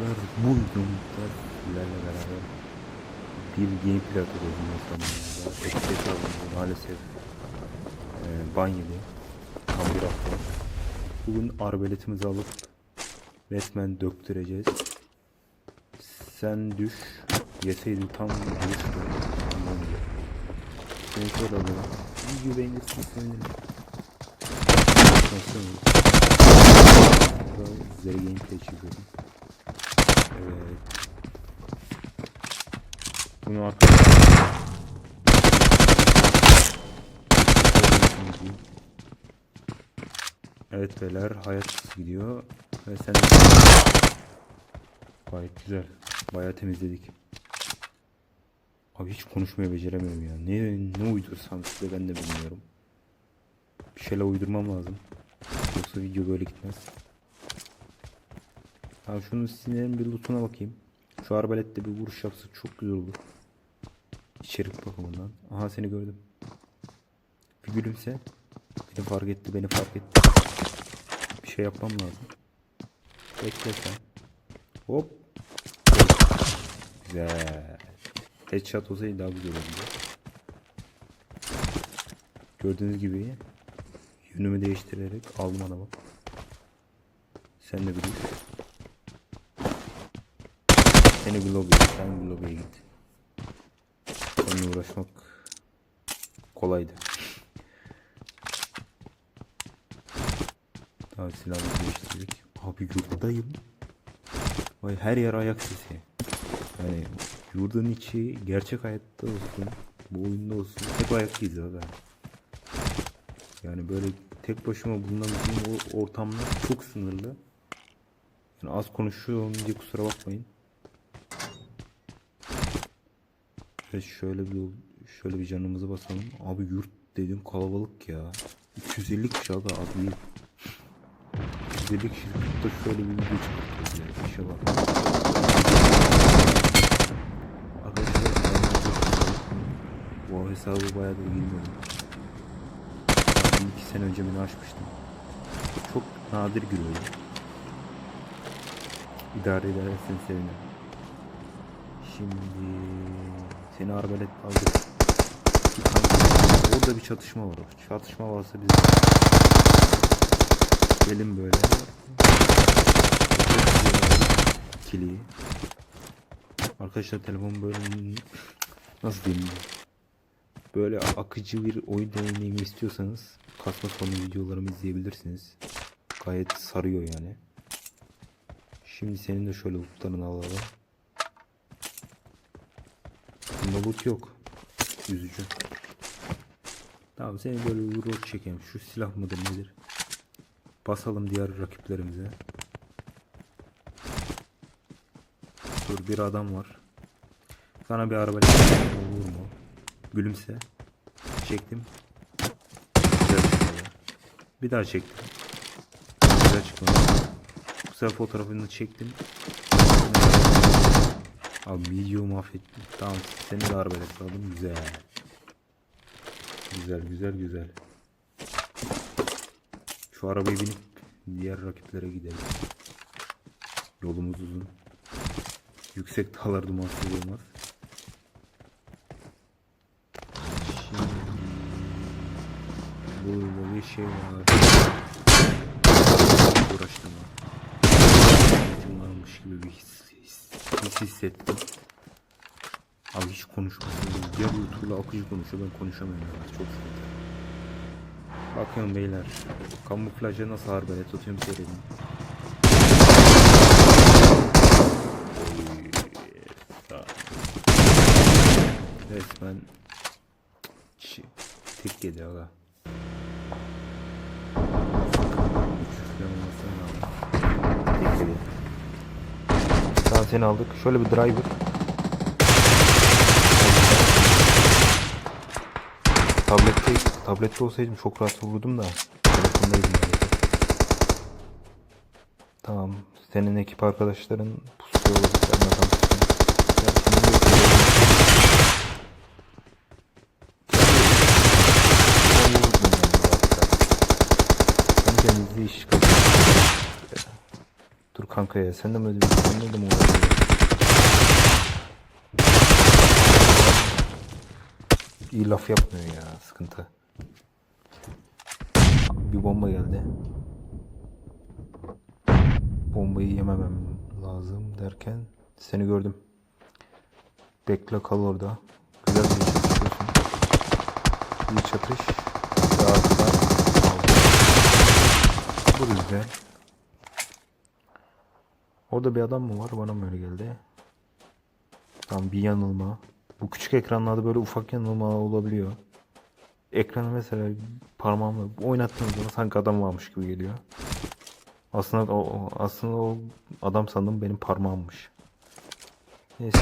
arkadaşlar bu videomuzda sizlerle beraber bir gameplay yine sonunda. FPS alındı maalesef e, ban. Tam bir hafta. Bugün arbeletimizi alıp resmen döktüreceğiz. Sen düş. Yeseydi tam düştü. Seni şöyle alalım. Video beğenirsin sevinirim. Nasıl? Burada. Evet. Bunu arkadaşlar Evet beyler hayat gidiyor. Ve sen gayet güzel. Bayağı temizledik. Abi hiç konuşmayı beceremiyorum ya. Ne, ne uydursam size ben de bilmiyorum. Bir şeyler uydurmam lazım. Yoksa video böyle gitmez Abi şunu sinirin bir lootuna bakayım. Şu arbalette bir vuruş yapsa çok güzel olur. İçerik bakımından. Aha seni gördüm. Bir gülümse. Beni fark etti, beni fark etti. Bir şey yapmam lazım. Bekle sen. Hop. Güzel. Headshot olsaydı daha güzel olurdu. Gördüğünüz gibi yönümü değiştirerek aldım adamı. Sen de biliyorsun. Seni bir lobiye, sen bir lobiye git. Seninle uğraşmak kolaydı. Daha silahı değiştirdik. Abi yurdayım. Vay her yer ayak sesi. Yani yurdun içi gerçek hayatta olsun, bu oyunda olsun hep ayak izi abi. Yani böyle tek başıma bulunabildiğim o ortamlar çok sınırlı. Yani az konuşuyorum diye kusura bakmayın. Ve şöyle bir şöyle bir canımızı basalım. Abi yurt dedim kalabalık ya. 250 kişi abi abi. 250 kişi da şöyle bir video çıkartıyoruz ya. İşe bak. Arkadaşlar bu hesabı bayağı da bilmiyorum. Bir iki sene önce beni açmıştım. Çok nadir giriyorum. İdare edersen sevinirim. Şimdi seni arbalet tane- Orada bir çatışma var. Çatışma varsa biz gelin böyle. İkili. Arkadaşlar telefon böyle nasıl diyeyim? Böyle akıcı bir oyun deneyimi istiyorsanız kasma sonu videolarımı izleyebilirsiniz. Gayet sarıyor yani. Şimdi senin de şöyle lootlarını alalım. Bunda loot yok. Üzücü. Tamam seni böyle bir çekeyim. Şu silah mıdır nedir? Basalım diğer rakiplerimize. Dur bir adam var. Sana bir araba olur mu? Gülümse. Çektim. Bir daha çektim. Güzel çıkmadı. Bu sefer fotoğrafını çektim. Abi video mahvettim. Tamam seni de arbelet aldım. Güzel. Güzel güzel güzel. Şu arabayı binip diğer rakiplere gidelim. Yolumuz uzun. Yüksek dağlar dumansız olmaz. Şimdi burada bir şey var. Uğraştım varmış gibi bir his, his, his hissettim. Abi hiç konuşmasın. Diğer YouTube'la akıcı konuşuyor ben konuşamıyorum. Çok sıkıntı. Bakın beyler. Kamuflaja nasıl arbelet tutuyorum seyredin. Resmen Çi- tek yedi aga. Tek seni aldık. Şöyle bir driver. Tablette, tablette olsaydım çok rahat vururdum da. Tamam. Senin ekip arkadaşların pusuya olduklarına kalmışsın. Ya kimin bekliyorum? Ben vurdum yani bu hafta. Hem temizliği iş kapıyor. Dur kanka ya sen de mi sen de mi öyle İyi laf yapmıyor ya sıkıntı. Bir bomba geldi. Bombayı yememem lazım derken seni gördüm. Bekle kal orada. Güzel bir iş yapıyorsun. İyi çatış. Aldım. Bu güzel. Orada bir adam mı var? Bana mı öyle geldi? Tamam bir yanılma. Bu küçük ekranlarda böyle ufak yanılma olabiliyor. Ekranı mesela parmağımla oynattığım zaman sanki adam varmış gibi geliyor. Aslında o- aslında o adam sandım benim parmağımmış. Neyse.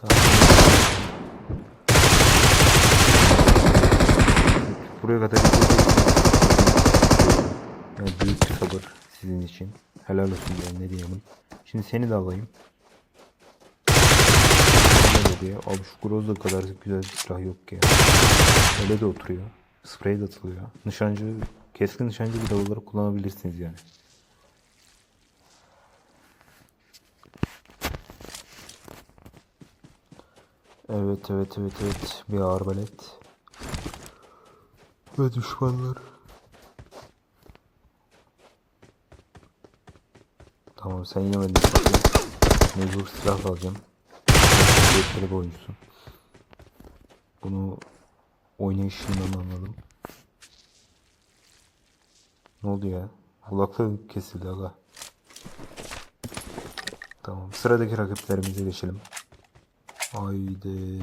Tamam. Buraya kadar yani büyük bir sabır sizin için. Helal olsun yani ne diyeyim. Şimdi seni de alayım. Öyle diye. Abi şu Groz'da kadar güzel silah yok ya. Öyle de oturuyor. Sprey de atılıyor. Nişancı, keskin nişancı bir olarak kullanabilirsiniz yani. Evet evet evet evet bir arbalet. Ve düşmanlar. Tamam sen yemedin. Mecbur silah alacağım. Yetkili bir oyuncusun. Bunu oynayışından anladım. Ne oldu ya? Kulaklığı kesildi aga. Tamam sıradaki rakiplerimize geçelim. Haydi.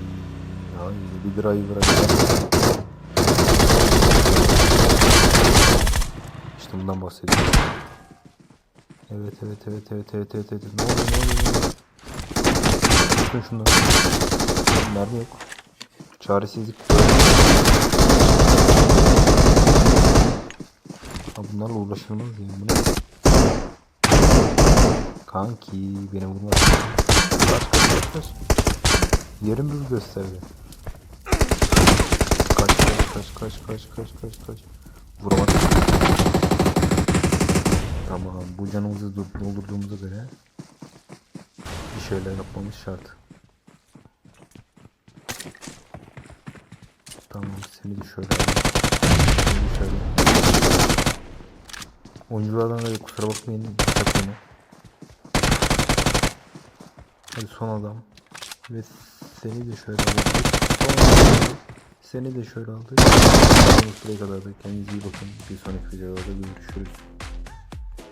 Haydi bir driver açalım. İşte bundan bahsediyorum. Evet evet evet evet evet evet evet. Ne oluyor ne oluyor ne oluyor? Tutun şunları. Mermi yok. Çaresizlik. Ha bunlarla uğraşılmaz ya. Bu ne? Kanki beni vurma. Kaç kaç kaç kaç. Yerim bir gösterdi. Kaç kaç kaç kaç kaç kaç kaç kaç. Vuramadım. Tamam bu canımızı dur- doldurduğumuza göre bir şeyler yapmamız şart. Tamam seni de şöyle. Seni de şöyle. Oyunculardan da kusura bakmayın. Hadi son adam. Ve seni de şöyle aldık. Seni de şöyle aldık. Bu kadar da kendinize iyi bakın. Bir sonraki videolarda görüşürüz.